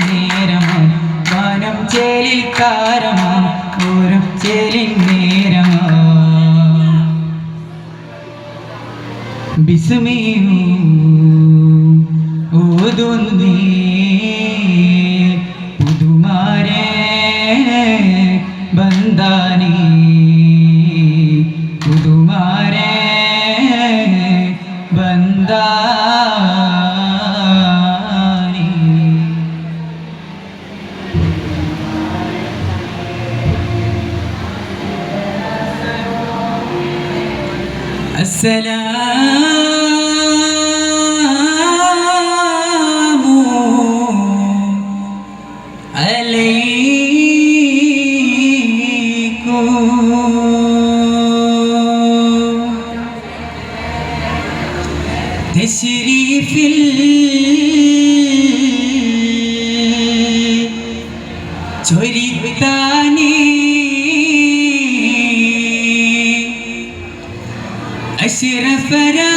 നേരമാ വനം ചേലിൽ താരമാ ഓരം ചേലിൻ നേരമാ ബിസ്മിയു ഓതുന്നേ السلام عليكم تشريف الله അശ്രഫരായി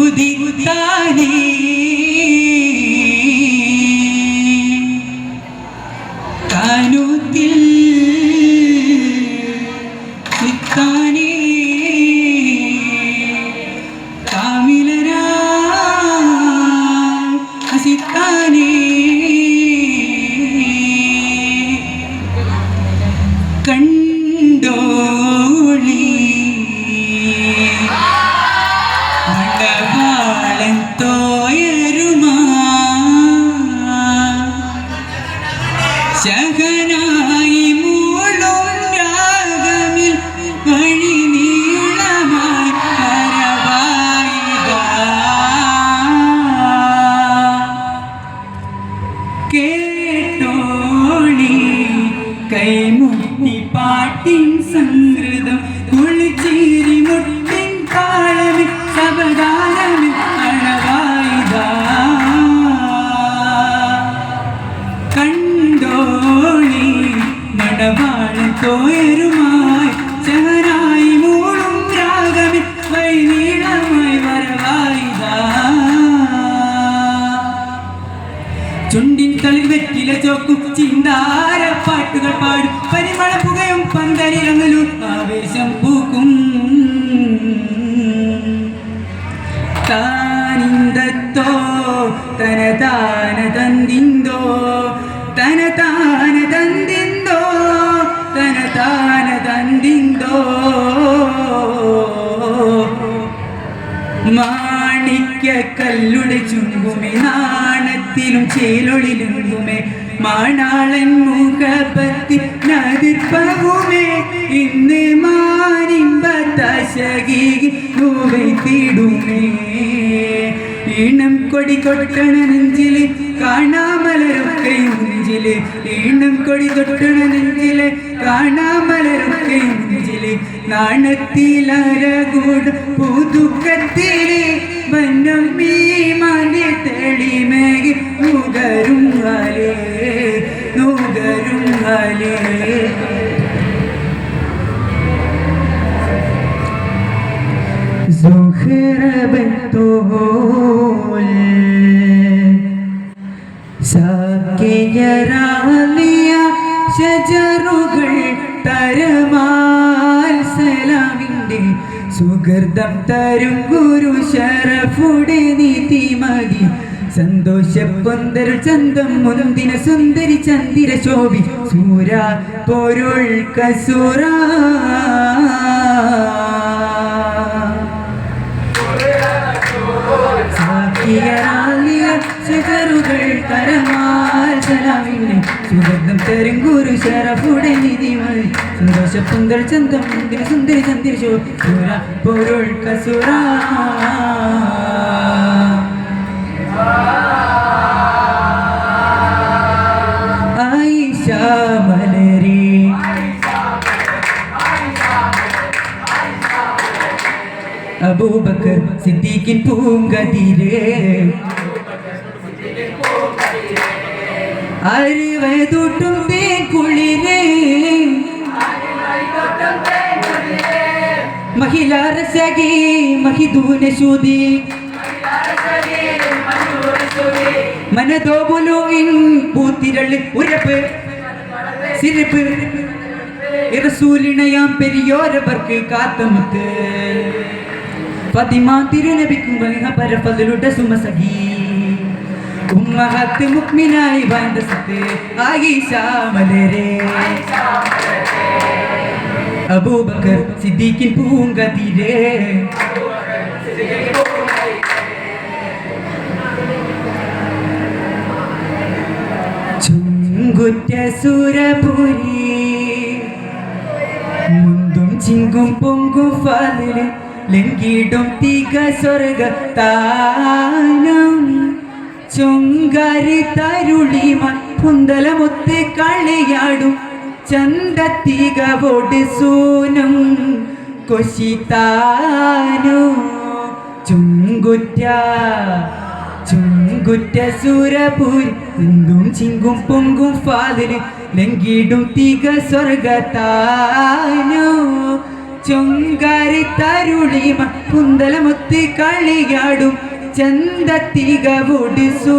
ഉദിത്താനേ. കാനൂത്തിൽ Sunday. ചോക്കും ചിന്താര പാട്ടുകൾ പാടും. പരിമള പുകയും പന്തലിറങ്ങലും ആവേശം പൂക്കും. താനിന്തത്തോ തനതാന തന്തിന്തോ തനതാന തന്തിന്തോ തനതാന തന്തിന്തോ മാണിക്യ കല്ലുടെ ചുങ്കുമേ നാണത്തിലും ചേലൊളിലുങ്കുമേ മാണാളൻ മുഖപത്തി നദിപ്പകുമേ ഇന്ന് മാനിമ്പത്തശകി നൂവൈത്തിടുമേ ഈണം കൊടി കൊട്ടണ നെഞ്ചിൽ കാണാമലരൊക്കെ നെഞ്ചിൽ ഈണം കൊടി കൊട്ടണ നെഞ്ചിൽ കാണാമലരൊക്കെ നെഞ്ചിൽ നാണത്തിലരകൂട പുതുക്കത്തിൽ വന്നം ഈ മല തെളിമേകി നുകരും അലേ നുകരും അലേ زهر بنتول സാക്കിയരാലിയ ഷജറുകൾ തരമാൽ സലാമിൻ്റെ സുഗർദം തരും ഗുരു ശരഫുടെ നീതി മതി. സന്തോഷപ്പൊന്തൽ ചന്തം മുന്തിന സുന്ദരി ചന്ദിര ശോഭി. സൂര പൊരുൾ കസൂര സാക്കിയരാലിയ ഷുഗറുകൾ തരമാൽ സലാമിന് സുഗന്ധം തരും ഗുരു ശരഫുടെ നിധിമതി സന്തോഷ പുന്തൽ ചന്തം മുന്തിരി സുന്ദരി ചന്ദിരി ശോ സുര പൊരുൾ കസുര. ആയിഷ മലരി. അബൂബക്കർ സിദ്ദീഖിൻ പൂങ്കതിരേ. അരുവതൊട്ടും തേൻ കുളിരേ മഹിളാ രസകി മഹിദൂന ശൂതി മനതോബുലുവിൻ പൂത്തിരൾ ഉരപ്പ്. സിരിപ്പ്. ഇറസൂലിണയാം പെരിയോരവർക്ക് കാത്തമുത്ത്. ഫതിമ തിരുനബിക്കും പരഫതിലുട സുമസഖി. ഉമ്മഹത്ത് മുക്മിനായി ബന്ധസത്തെ ആയിഷാമലരെ അബൂബക്കർ സിദ്ദീഖിൻ പൂങ്കതിരെ. ചുങ്കുറ്റ സുരപുരി. മുന്തും ചിങ്കും പൊങ്കും ഫാലിൽ ലംഘിടും തീക സ്വർഗ താനം. ചൊങ്കാരി തരുളിമ കുന്തലമൊത്ത് കളിയാടും ചന്തത്തികവോട് സൂനും കൊശിത്താനു ചുങ്കുറ്റ ചുങ്കുറ്റ സുരപൂരി എന്തും ചിങ്കും പൊങ്കും ഫാദിന് ലങ്കിടും തിക സ്വർഗത്താനു. ചൊങ്കാരി തരുളിമ കുന്തലമൊത്ത് കളിയാടും ചന്തത്തികവോട് സൂ